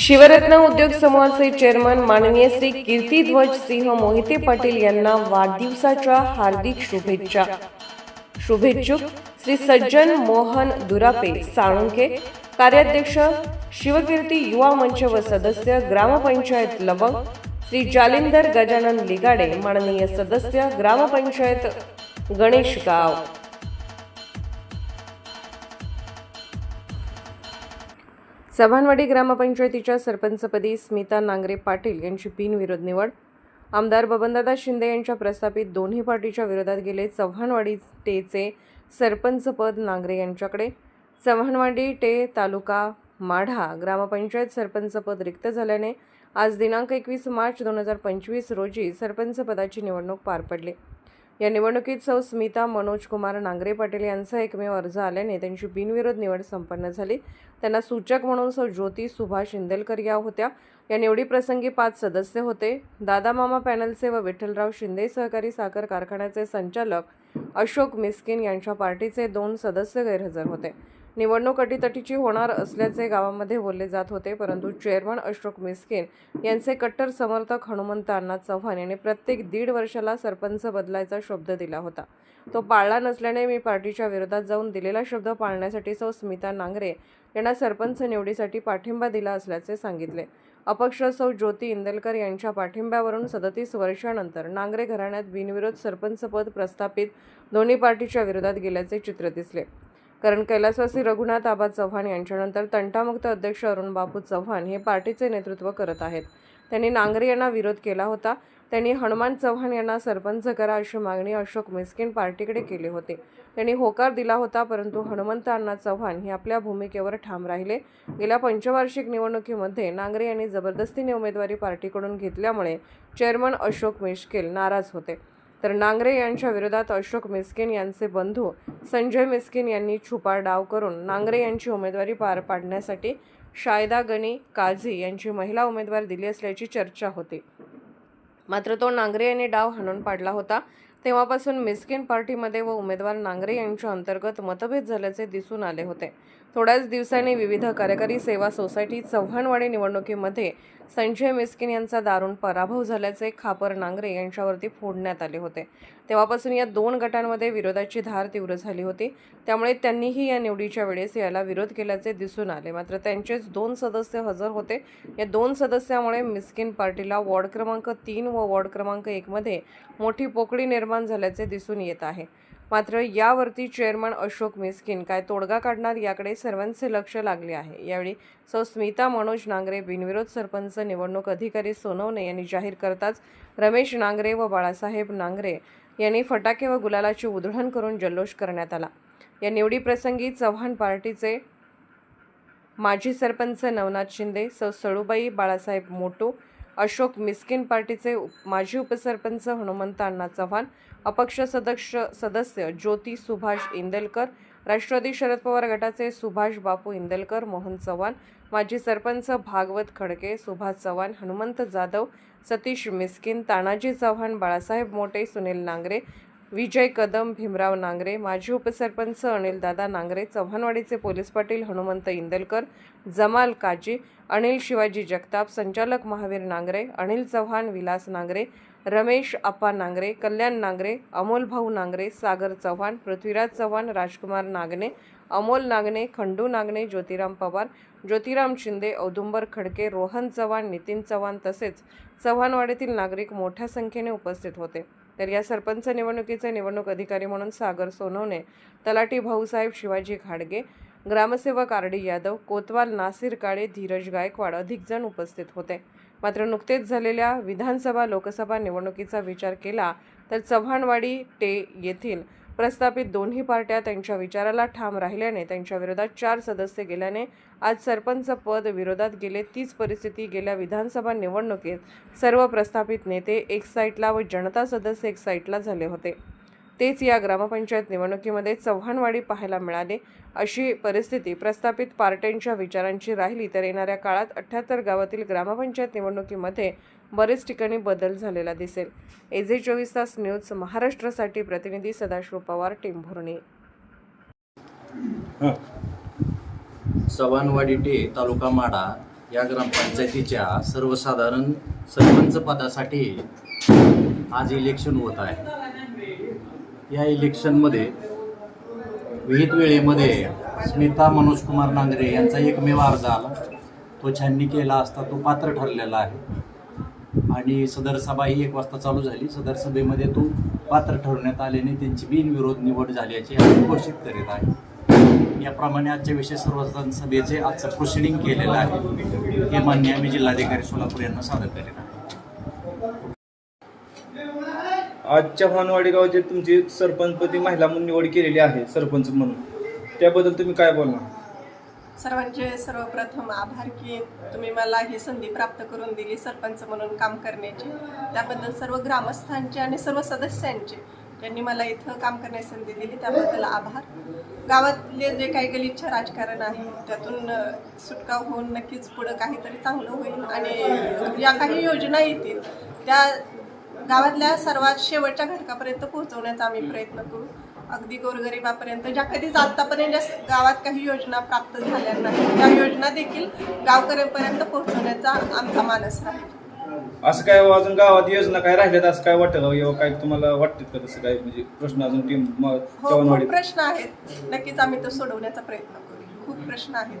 शिवरत्न उद्योग समूहाचे चेअरमन माननीय श्री कीर्तीध्वज सिंह मोहिते पाटील यांना वाढदिवसाच्या हार्दिक शुभेच्छा. शुभेच्छुक श्री सज्जन मोहन दुरापे साळुंके कार्याध्यक्ष शिवकीर्ती युवा मंच व सदस्य ग्रामपंचायत लवंग श्री जालिंदर गजानन लिगाडे माननीय सदस्य ग्रामपंचायत गणेश गाव. चव्हाणवाडी ग्रामपंचायतीच्या सरपंचपदी स्मिता नांगरे पाटील यांची बिनविरोध निवड. आमदार बबनदादा शिंदे यांच्या प्रस्थापित दोन्ही पार्टीच्या विरोधात गेले चव्हाणवाडी टेचे सरपंचपद नांगरे यांच्याकडे. चव्हाणवाडी टे तालुका माढा ग्रामपंचायत सरपंचपद रिक्त झाल्याने आज दिनांक एकवीस मार्च दोन हजार पंचवीस रोजी सरपंचपदाची निवडणूक पार पडली. या निवडणुकीत सौ स्मिता मनोज कुमार नांगरे पाटील यांचा एकमेव अर्ज आल्याने त्यांची बिनविरोध निवड संपन्न झाली. त्यांना सूचक म्हणून सौ ज्योती सुभाष इंदलकर या होत्या. या निवडीप्रसंगी पाच सदस्य होते. दादा मामा पॅनलचे व विठ्ठलराव शिंदे सहकारी साखर कारखान्याचे संचालक अशोक मिस्किन यांच्या पार्टीचे दोन सदस्य गैरहजर होते. निवडणूक अटीतटीची होणार असल्याचे गावामध्ये बोलले जात होते परंतु चेअरमन अशोक मिस्किन यांचे कट्टर समर्थक हनुमंत अण्णा चव्हाण यांनी प्रत्येक दीड वर्षाला सरपंच बदलायचा शब्द दिला होता. तो पाळला नसल्याने मी पार्टीच्या विरोधात जाऊन दिलेला शब्द पाळण्यासाठी सौ स्मिता नांगरे यांना सरपंच निवडीसाठी पाठिंबा दिला असल्याचे सांगितले. अपक्ष सौ ज्योती इंदलकर यांच्या पाठिंब्यावरून सदतीस वर्षानंतर नांगरे घराण्यात बिनविरोध सरपंचपद प्रस्थापित दोन्ही पार्टीच्या विरोधात गेल्याचे चित्र दिसले. कारण कैलासवासी रघुनाथ आबा चव्हाण यांच्यानंतर तंटामुक्त अध्यक्ष अरुण बापू चव्हाण हे पार्टीचे नेतृत्व करत आहेत. त्यांनी नांगरे यांना विरोध केला होता. त्यांनी हनुमान चव्हाण यांना सरपंच करा अशी मागणी अशोक मिस्किन पार्टीकडे केली होती. त्यांनी होकार दिला होता परंतु हनुमंत अण्णा चव्हाण हे आपल्या भूमिकेवर ठाम राहिले. गेल्या पंचवार्षिक निवडणुकीमध्ये नांगरे यांनी जबरदस्तीने उमेदवारी पार्टीकडून घेतल्यामुळे चेअरमन अशोक मिश्किल नाराज होते. तर नांगरे यांच्या विरोधात अशोक मिस्किन यांचे बंधू संजय मिस्किन यांनी छुपा डाव करून नांगरे यांची उमेदवारी पार पाडण्यासाठी शायदा गणी काझी यांची महिला उमेदवार दिली असल्याची चर्चा होती. मात्र तो नांगरे यांनी डाव हाणून पाडला होता. तेव्हापासून मिस्किन पार्टीमध्ये व उमेदवार नांगरे यांच्या अंतर्गत मतभेद झाल्याचे दिसून आले होते. थोड्याच दिवसांनी विविध कार्यकारी सेवा सोसायटी चव्हाणवाडी निवडणुकीमध्ये संजय मिस्किन यांचा दारुण पराभव झाल्याचे खापर नांगरे यांच्यावरती फोडण्यात आले होते. तेव्हापासून या दोन गटांमध्ये विरोधाची धार तीव्र झाली होती. त्यामुळे त्यांनीही या निवडीच्या वेळेस याला विरोध केल्याचे दिसून आले. मात्र त्यांचेच दोन सदस्य हजर होते. या दोन सदस्यामुळे मिस्किन पार्टीला वॉर्ड क्रमांक तीन व वॉर्ड क्रमांक एकमध्ये मोठी पोकळी निर्माण झाल्याचे दिसून येत आहे. मात्र यावरती चेअरमन अशोक मिस्किन काय तोडगा काढणार याकडे सर्वांचे लक्ष लागले आहे. यावेळी सौ. स्मिता मनोज नांगरे बिनविरोध सरपंच निवडणूक अधिकारी सोनवणे यांनी जाहीर करताच रमेश नांगरे व बाळासाहेब नांगरे यांनी फटाके व गुलालाची उधळण करून जल्लोष करण्यात आला. या निवडीप्रसंगी चव्हाण पार्टीचे माजी सरपंच नवनाथ शिंदे सौ. सळूबाई बाळासाहेब मोटू अशोक मिस्किन पार्टीचे उप- माजी उपसरपंच हनुमंत अण्णा चव्हाण अपक्ष सदस्य सदस्य ज्योती सुभाष इंदलकर राष्ट्रवादी शरद पवार गटाचे सुभाष बापू इंदलकर मोहन चव्हाण माजी सरपंच भागवत खडके सुभाष चव्हाण हनुमंत जाधव सतीश मिस्किन तानाजी चव्हाण बाळासाहेब मोटे सुनील नांगरे विजय कदम भीमराव नांगरे माजी उपसरपंच अनिलदादा नांगरे चव्हाणवाडीचे पोलीस पाटील हनुमंत इंदलकर जमाल काजी अनिल शिवाजी जगताप संचालक महावीर नांगरे अनिल चव्हाण विलास नांगरे रमेश आप्पा नांगरे कल्याण नांगरे अमोल भाऊ नांगरे सागर चव्हाण पृथ्वीराज चव्हाण राजकुमार नागणे अमोल नागणे खंडू नागणे ज्योतिराम पवार ज्योतिराम शिंदे औदुंबर खडके रोहन चव्हाण नितीन चव्हाण तसेच चव्हाणवाडीतील नागरिक मोठ्या संख्येने उपस्थित होते. तर या सरपंच निवडणुकीचे निवडणूक अधिकारी म्हणून सागर सोनवणे तलाठी भाऊसाहेब शिवाजी घाडगे ग्रामसेवक आर डी यादव कोतवाल नासिर काळे धीरज गायकवाड अधिक जण उपस्थित होते. मात्र नुकतेच झालेल्या विधानसभा लोकसभा निवडणुकीचा विचार केला तर चव्हाणवाडी टे येथील प्रस्थापित दोन्ही पार्ट्या त्यांच्या विचाराला ठाम राहिल्याने त्यांच्या विरोधात चार सदस्य गेल्याने आज सरपंच पद विरोधात गेले. तीच परिस्थिती गेल्या विधानसभा निवडणुकीत सर्व प्रस्थापित नेते एक साईटला व जनता सदस्य एक साईटला झाले होते. तेच या ग्रामपंचायत निवडणुकीमध्ये चव्हाणवाडी पाहायला मिळाले. अशी परिस्थिती प्रस्थापित पार्ट्यांच्या विचारांची राहिली तर येणाऱ्या काळात अठ्ठ्याहत्तर गावातील ग्रामपंचायत निवडणुकीमध्ये बरेच ठिकाणी बदल झालेला दिसेल. एजे चोवीस तास न्यूज महाराष्ट्रासाठी प्रतिनिधी सदाशिव पवार टेंभुर्णी चव्हाणवाडी टे तालुका माडा या ग्रामपंचायतीच्या सर्वसाधारण सरपंच पदासाठी आज इलेक्शन होत आहे. या इलेक्शनमध्ये विहित वेळेमध्ये स्मिता मनोज कुमार नांगरे यांचा एकमेव अर्ज आला. तो छाननी केला असता तो पात्र ठरलेला आहे. आणि सदर सभा ही एक वाजता चालू झाली. सदर सभेमध्ये तो पात्र ठरवण्यात आल्याने त्यांची बिनविरोध निवड झाल्याचे आम्ही घोषित करीत आहे. याप्रमाणे आजच्या विषय सर्वसाधारण सभेचे आजचं प्रोसिडिंग केलेलं आहे. हे मान्य आम्ही जिल्हाधिकारी सोलापूर यांना सादर करीत आहे आज चव्हाणवाडी गावाची तुमची सरपंचपदी महिला म्हणून निवड केलेली आहे सरपंच म्हणून. त्याबद्दल तुम्ही काय बोलणार? सर्वांचे सर्वप्रथम आभार की तुम्ही मला ही संधी प्राप्त करून दिली सरपंच म्हणून काम करण्याची. त्याबद्दल सर्व ग्रामस्थांचे आणि सर्व सदस्यांचे ज्यांनी मला इथं काम करण्याची संधी दिली त्याबद्दल आभार. गावातले जे काही गलिच्छ राजकारण आहे त्यातून सुटका होऊन नक्कीच पुढं काहीतरी चांगलं होईल आणि ज्या काही योजना येतील त्या गावातल्या सर्वात शेवटच्या घटकापर्यंत पोहोचवण्याचा आम्ही प्रयत्न करू. अगदी गोरगरिबापर्यंत ज्या कधीच आतापर्यंत ज्या गावात काही योजना प्राप्त झाल्या नाही त्या योजना देखील गावकऱ्यांपर्यंत पोहोचवण्याचा आमचा मानस राहील. असं काय अजून गावात योजना काय राहिल्यात? असं काय वाटतं किंवा काय तुम्हाला वाटतं का तसं काय? म्हणजे प्रश्न अजून टीम हो प्रश्न आहेत. नक्कीच आम्ही तो सोडवण्याचा प्रयत्न करू. खूप प्रश्न आहेत.